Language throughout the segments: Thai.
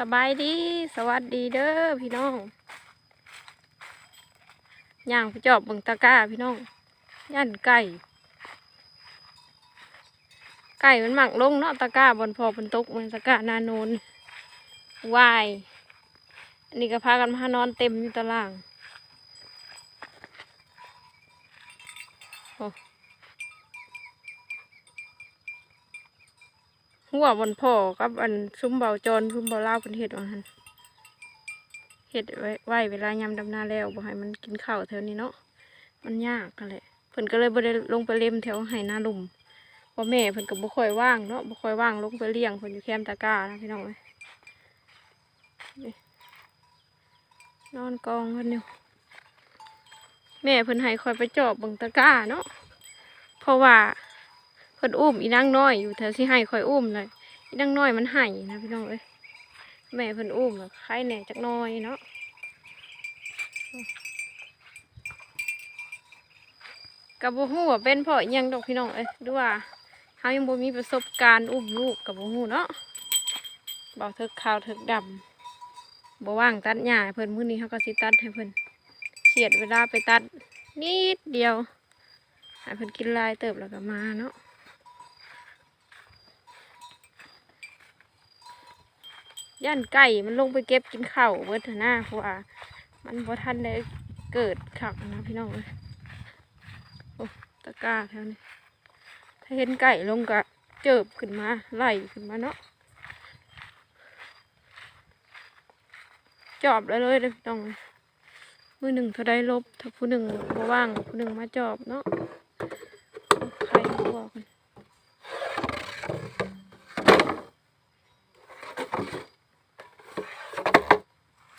สบายดี สวัสดีเด้อพี่น้องย่างไปจอบบิ่งตะก้าพี่น้องย่านไก่ ไก่มันหมักลงเนาะตะก้าบนพอบนตกมันตะก้านาโนนวาย อันนี้ก็พากันมานอนเต็มอยู่ตาราง หัวบนพ่อกับอันซุ้มเบาจรซุ้มเบาเล่าเป็นเห็ดว่าหันเห็ดไว้ไว้เวลายำดำนาแล้วบ่ให้มันกินข้าวแถวนี้เนาะมันยากกันแหละเพิ่นก็เลยบ่ได้ลงไปเล่มแถวไหนาลุมเพราะแม่เพิ่นก็บ่ค่อยว่างเนาะบ่ค่อยว่างลงไปเลี้ยงเพิ่นอยู่แคมป์ตะกร้านะพี่น้องเอ้ยนอนกองกันอยู่แม่เพิ่นให้คอยไปจอบบิ่งตะกร้าเนาะเพราะว่า พิ่นอุ้มอีนางน้อยอยู่แถวที่ให้คอยอุ้มเลยอีนางน้อยมันให้นะพี่น้องเอ้ยแม่เพิ่นอุ้มอะใครแหน่จักน้อยเนาะกับบ่ฮู้ว่าเป็นเพราะอิหยังดอกพี่น้องเอ้ยดูว่าเฮายังบ่มีประสบการณ์อุ้มลูกกับบ่ฮู้เนาะเบาเถิกขาวเถิกดำบ่ว่างตัดหญ้าเพิ่นมื้อนี้เขาก็สิตัดให้เพิ่นเฉียดเวลาไปตัดนิดเดียวให้เพิ่นกินลายเติบแล้วก็มาเนาะ ย่านไก่มันลงไปเก็บกินข้าวเบิดเถอะนะเพราะว่ามันบ่ทันได้เกิดขักนะพี่น้องเอ้ยโอ้ตะกร้าแถวนี้ถ้าเห็นไก่ลงก็เจิบขึ้นมาไล่ขึ้นมาเนาะจอบแล้วเลยเด้อพี่น้องมือหนึ่งเท่าได้ลบถ้าผู้หนึ่งบ่ว่างผู้หนึ่งมาจอบเนาะใครบอกกัน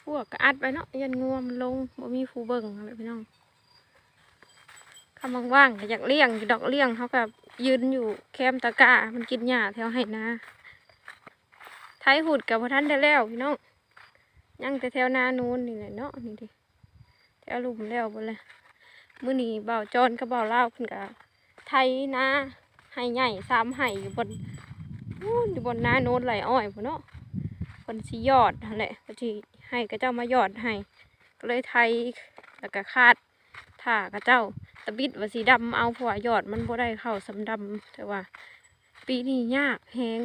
พ วกก็อัดไปเนาะยันงัวมันลงบ่มีผู้เบิ่งอะไรพี่น้องคำว่างๆอยากเลี้ยงดอกเลี้ยงเขากับยืนอยู่แคมตะกามันกินหญ้าแถวให้นาไทยหุดกับพท่านได้แล้วพี่น้องยังแต่แถวนานูนนี่แหละเนาะนี่ดิแถวลุมแล้วบนเลยมื้อนี้เบาจอนกับเบาเล่าวขึ้นกับไทยนาให้ใหญ่สามให้อยู่บนอยู่บนนาโน้นไหลอ้อยพุ่นเนาะ บนสียอดนั่นแหละก็ที่ให้กระเจ้ามายอดให้ ก็เลยไทยแล้วก็คาดถ่ากระเจ้าตะบิดว่าสีดำเอาเพราะว่ายอดมันบ่ได้เข้าสำดำแต่ว่า ปีนี้ยากแฮง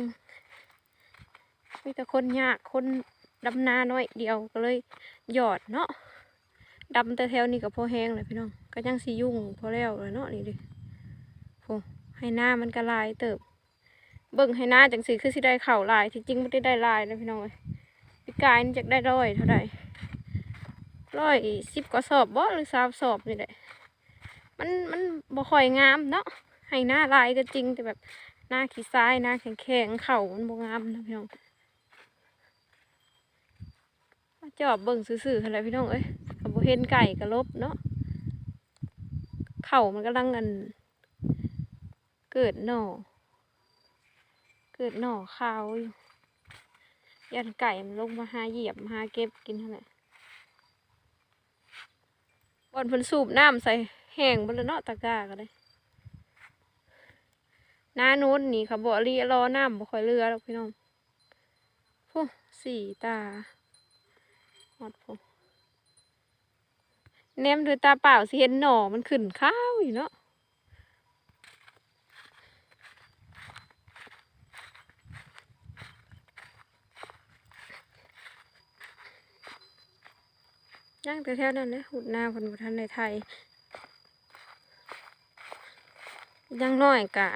มีแต่คนยากคนดำนาน้อยเดียวก็เลยหยอดเนาะดำแต่แถวนี้ก็พอแห้งเลยพี่น้องก็ยังสียุ่งพอแล้วเลยเนาะนี่ดิโอ้ให้หน้ามันก็ลายเติบ เบิ่งให้หน้าจังสีคือสิได้เข่าลาย ที่จริงไม่ได้ได้ลายเลยพี่น้องเอ้ยปีกายนี่จะได้ร้อยเท่าไหร่ร้อยสิบกว่าสอบบ่หรือสามสอบนี่แหละมันมันบ่ค่อยงามเนาะให้หน้าลายก็จริงแต่แบบหน้าขี้ซ้ายหน้าแข็งแข็งเข่ามันบ่งามนะพี่น้องมาจอบเบิ่งซื่อๆอะไรพี่น้องเอ้ยกับเห็นไก่กระลบเนาะเข่ามันกำลังกัน เกิดหน่อ เกิดหน่อขาวอยู่ยันไก่มันลงมาหาเหยียบมาหาเก็บกินเท่าไหร่บอนเพิ่นสูบน้ำใส่แห้งบนเลยเนาะตะกร้าก็เลยหน้านู้นนี่ค่ะบ่รีรอน้ำบ่ค่อยเรือหรอกพี่น้องโอ้สี่ตาหอดผมแนมด้วยตาเปล่าสิเห็นหน่อมันขึ้นข้าวอยู่เนาะ ย่างแต่แถวนั้นเลยหุดหน้าคนบุทันในไทยยังน้อยกะ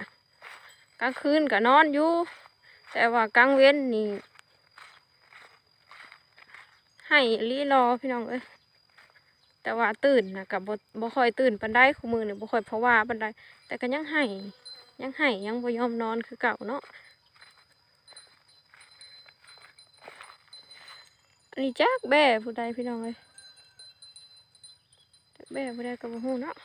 กลางคืนกะนอนอยู่ แต่ว่ากลางเว้นนี่ให้รีรอพี่น้องเอ้ยแต่ว่าตื่นนะกับบ่บ่ค่อยตื่นปันได้คู่มือเนี่ยบ่ค่อยเพราะว่าปันได้แต่ก็ยังให้ยังให้ยังบ่ยอมนอนคือเก่าเนาะอันนี้จักแบ่ผู้ใดพี่น้องเอ้ย แบ่ผู้ใดก็บ่ฮู้เนาะ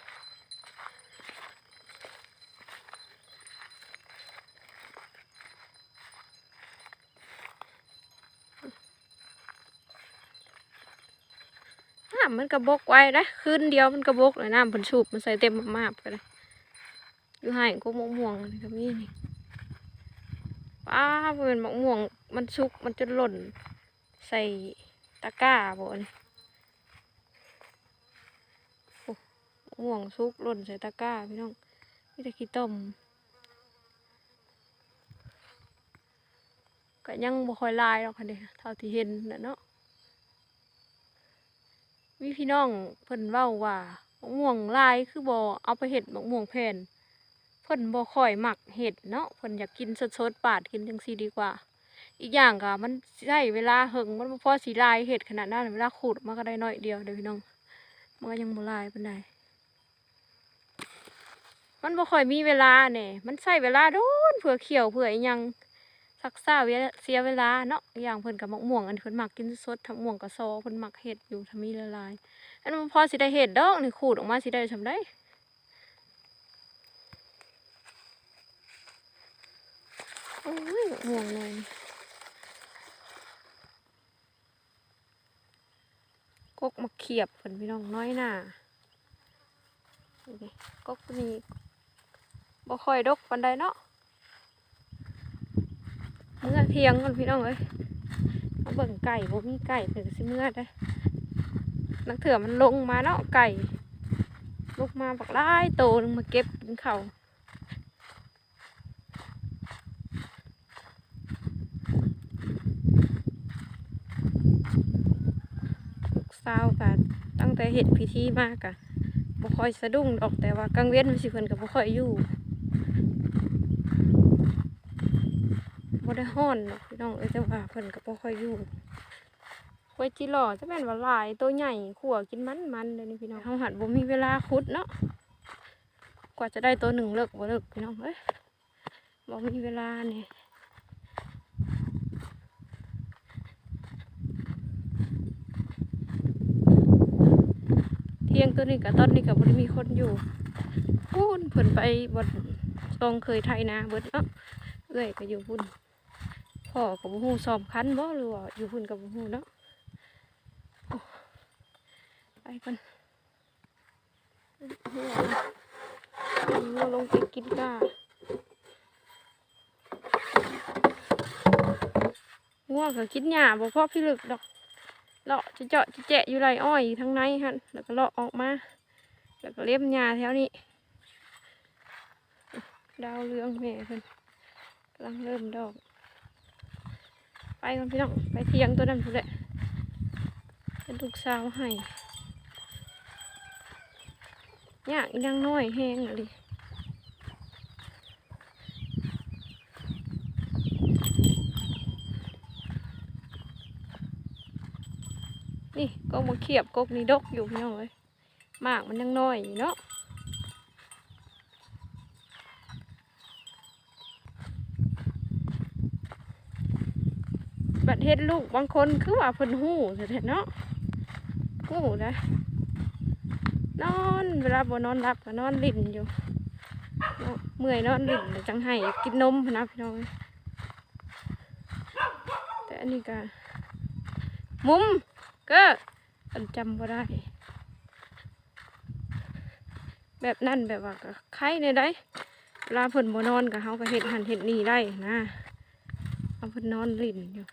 น้ำมันกระบกไว้นะคืนเดียวมันกระบกเลยน้ำเพิ่นสูบมันใส่เต็มมากๆก็เลยอยู่ให้ก็มะม่วงอันนี้ก็มีนี่ป้าเพิ่นมะม่วงมันสุกมันจะหล่น ใส่ตะกร้าบนโม่วงซุกหล่นใส่ตะกร้าพี่น้องนี่ตะขี้ต้มก็ยังบ่ค่อยลายหรอกค่ะเด้เท่าที่เห็นน่ะเนาะมีพี่น้องเพิ่นเว้าว่ามะม่วงลายคือบ่เอาไปเฮ็ดมะม่วงแผ่นเพิ่นบ่ค่อยหมักเฮ็ดเนาะเพิ่นอยากกินสดๆปาดกินจังซี่ดีกว่า อีกอย่างก็มันใช้เวลาเหิงมันบ่พอสีลายเห็ดขนาดนั้นเวลาขูดมันก็ได้น้อยเดียวเด้อพี่น้องมันก็ยังบ่ลายปานใด มันบ่ค่อยมีเวลาแหน่ยมันใช้เวลาโดนเผื่อเขียวเผื่ออยังซักษาเวลาเสียเวลาเนาะอย่างเพิ่นกับมะม่วงอันเพิ่นมักกินสดทั้งม่วงกับซอเพิ่นมักเห็ดอยู่ถ้ามีละลายอันพอสิได้เห็ดดอกนี่ขูดออกมาสิได้ซำได้โอ้ยม่วงเลยกกมาเขียบเพิ่นพี่น้องน้อยหน่ากกนี่ บ่ค่อยดกปานใดเนาะเมื่อเที่ยงกันพี่น้องเอ้ยมาเบิ่งไก่บ่มีไก่เพิ่นก็สิเมื่อได้นักเถื่อมันลงมาเนาะไก่ลงมาบักหลายโตนึงมาเก็บกินข้าวลูกสาวกันตั้งแต่เฮ็ดพิธีมากอะบ่ค่อยสะดุ้งดอกแต่ว่ากลางเว้นมันสิเพิ่นก็บ่ค่อยอยู่ ได้ฮ้อนดอกพี่น้องเอ้ยแต่ว่าเพิ่นก็บ่ค่อยอยู่ไว้จิหล่อจะแม่นว่าหลายตัวใหญ่ขัวกินมันมันเลยนี่พี่น้องเฮาหัดบ่มีเวลาขุดเนาะกว่าจะได้ตัวหนึ่งเลิกบ่เลิกพี่น้องเอ้ยบ่มีเวลานี่เที่ยงตัวนี้กับตอนนี้กับบริมีคนอยู่พูนเพิ่นไปบนตองเคยไทยนะเบิดเนาะเอ้อยก็อยู่พุ่น พ่อกับบุหูสอบคันบ่หรือว่าอยู่พุ่นกับบุหูเนาะไปกันลงไปกินก้าง่วงก็กินหญ้าบ่พอพี่ลึกดอกเลาะจะเจาะจะแจะอยู่ไรอ้อยทั้งในฮะแล้วก็เลาะออกมา แล้วก็เล็บหญ้าแถวนี้ดาวเรืองแม่เพิ่นกำลังเริ่มดอก ไปกันพี่น้องไปเทียงตัวนั้นพุ่นแหละเป็นลูกสาวให้ยากอีนังน้อยแห้งเลยนี่ก็มาเขียบกกนี่ดกอยู่พี่น้องเลยมากมันยังน้อยเนาะ เฮ็ดลูกบางคนคือว่าเพิ่นหู้เสร็จเนาะหู้นะนอนเวลาบ่นอนรับก็นอนลิ่นอยู่เมื่อยนอนลิ่นจังให้กินนมพะนะพี่น้องแต่อันนี้ก็มุมก็อันจำบ่ได้ แบบนั้นแบบว่าก็ไข้ในได้เวลาเพิ่นบ่นอนก็เฮาก็เฮ็ดหันเฮ็ดนี่ได้นะเอาเพิ่นนอนลิ่นอยู่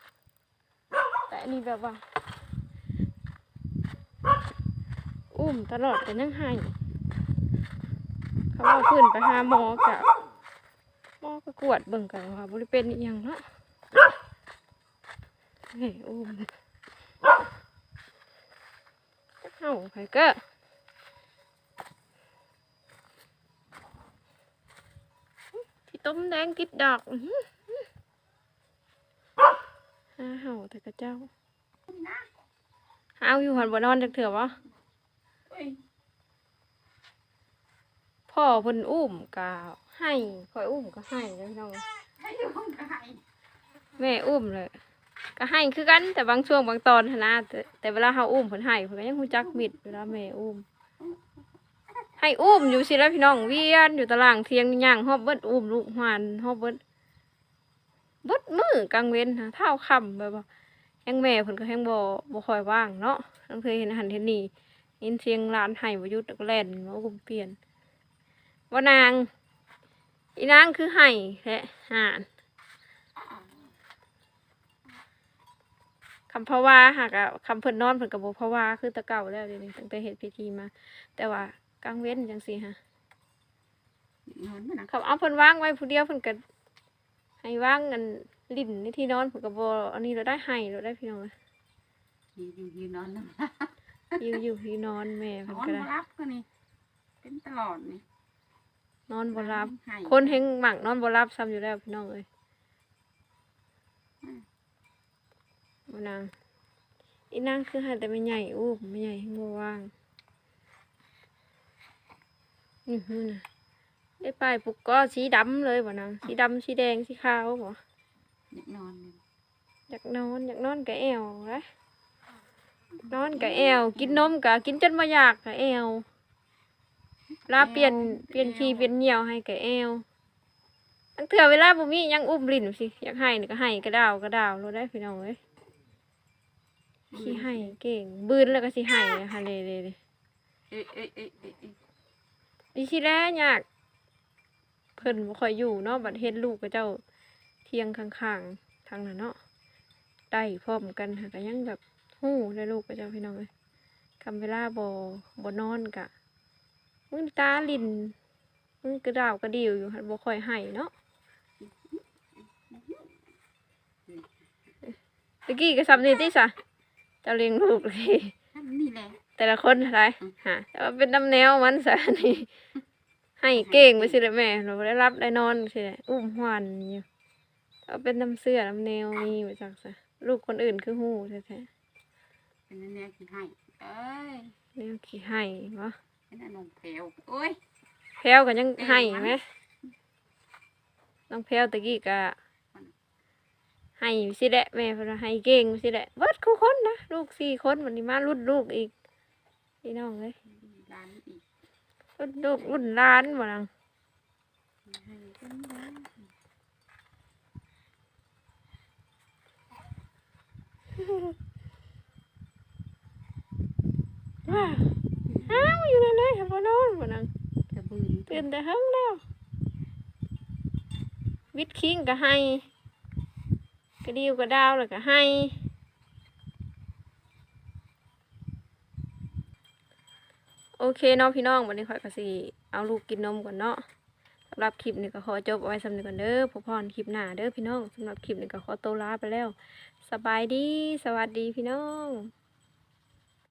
แต่อันนี้แบบว่า อุ้มตลอดแต่ยังให้เขาเอาพื้นไปหาหมอกะหมอก็กวดเบิ่งกันว่าบริเป็นอย่างเนาะเฮ้ยอุ้มเห่าไปก็พี่ต้มแดงติดดอกอื้อหือหาเห่า แต่กระเจ้าเอาอยู่หันบ่นอนจักเถื่อวะพ่อเพิ่นอุ้มก็ให้คอยอุ้มก็ให้แล้วพี่น้องแม่อุ้มเลย ก็ให้คือกัน แต่บางช่วงบางตอนหั้นนะแต่แต่เวลาเฮาอุ้มเพิ่นให้เพิ่นก็ยังฮู้จักมิดเวลาแม่อุ้มให้อุ้มอยู่สิแล้วพี่น้องเวียนอยู่ตารางเทียงย่างฮอบเบิดอุ้มลูกหวานฮอบเบิดเบิดมือกลางเว้นหาเท้าค่ำแบบว่า แฮงแม่เพิ่นก็แฮงบ่บ่ค่อยว่างเนาะทั้งเคยเห็นหันเห็นนี่ยินเสียงหลานให้บ่หยุดก็แล่นมาอุ้มเปลี่ยนว่านางอีนางคือไห่แหละห่านคำภาวาหากอะคำเพิ่นนอนเพิ่นก็บ่ภาวาคือแตะเก่าแล้วเดี๋ยวนี้ตั้งแต่เฮ็ดพิธีมา แต่ว่ากลางเว้นจังซี่ฮะนอนมันนะคำเอาเพิ่นวางไว้ผู้เดียวเพิ่นก็ให้วางกัน ลิ้นในที่นอนเพิ่นก็บ่อันนี้เราได้ให้เราได้พี่น้องเอ้ยอยู่อยู่อยู่นอนนะอยู่อยู่ที่นอนแม่นเพิ่นอนก็ได้มารับก็นี่เป็นตลอดนี่นอนบ่หลับ ให้คนเฮงหมักนอนบ่หลับซ้ำอยู่แล้วพี่น้องเอ้ยบ่นางอีนางคือหาแต่ไม่ใหญ่อู้ไม่ใหญ่ให้บ่ว่างนี่นู่นน่ะได้ป้ายปุกก็สีดำเลยบ่นางสีดำสีแดงสีขาวบ่ อยากนอนนี่อยากนอนอยากนอนกะแอวนะนอนกะแอว กินนมกะกินจนบ่อยากกะแอวลาเปลี่ยนเปลี่ยนขี้เปลี่ยนเหนียวให้กะแอวตั้งเถื่อเวลาบ่มีหยังอุ้มลิ้นสิอยากให้นี่ก็ให้กระดาวกระดาวเราได้พี่น้องเอ้ยขี้ให้เก่งบืนแล้วก็สิให้อะค่ะเลยเลยเลยเอ้ยเอ้ยเอ้ยเอ้ยเอ้ยดิสิแลยากเพิ่นบ่ค่อยอยู่เนาะบัดเฮ็ดลูกกับเจ้า เที่ยงข้างๆทางนั้นเนาะได้พร้อมกันค่ะก็ยังแบบฮู้ได้ลูกกับเจ้าพี่น้องเอ้ยคำเวลาบ่บ่นอนกะมึงตาลิ้นมึงกระดาวกระดิวอยู่หันบ่ค่อยให้เนาะตะกี้ก็สำนี่ติซะเจ้าเลี้ยงลูกเลยทำนี่แหละแต่ละคนอะไรอืมฮะแต่ว่าเป็นน้ำแนวมันสะนี่ให้เก่งไปสิเลยแม่เราได้รับได้นอนสิเลยอุ้มหวันอยู่ เอาเป็นน้ำเสื้อน้ำแนวมีมาจากซะลูกคนอื่นคือหูแท้เป็นแนวขี้ให้เอ้ยๆแนวขี้ให้วะเป็นอันนองแผวโอ้ยแพลวกันยังให้ไหมน้องแพลวตะกี้ก็ให้สิแหละแม่เพนว่าให้เก่งสิแหละเบิดคู่คนนะลูกสี่คนวันนี้มารุ่นลูกอีกพี่น้องเลยร้านอีกรุ่นลูกรุ่นหล้านบ่นัง ให้กันได้ ว้าวอ้าวอยู่เลยเลยครับพ่อนอนบ่นังจะบืนตื่นแต่เฮิงแล้ว วิทคิงก็ให้กระดิวกระดาวแล้วก็ให้โอเคเนาะพี่น้องวันนี้ข่อยก็สิเอาลูกกินนมก่อนเนาะ สำหรับคลิปนี้ก็ขอจบไว้สำหรับก่อนเด้อพบพรคลิปหน้าเด้อพี่น้องสำหรับคลิปนี้ก็ขอตัวลาไปแล้ว สบายดี สวัสดีพี่น้อง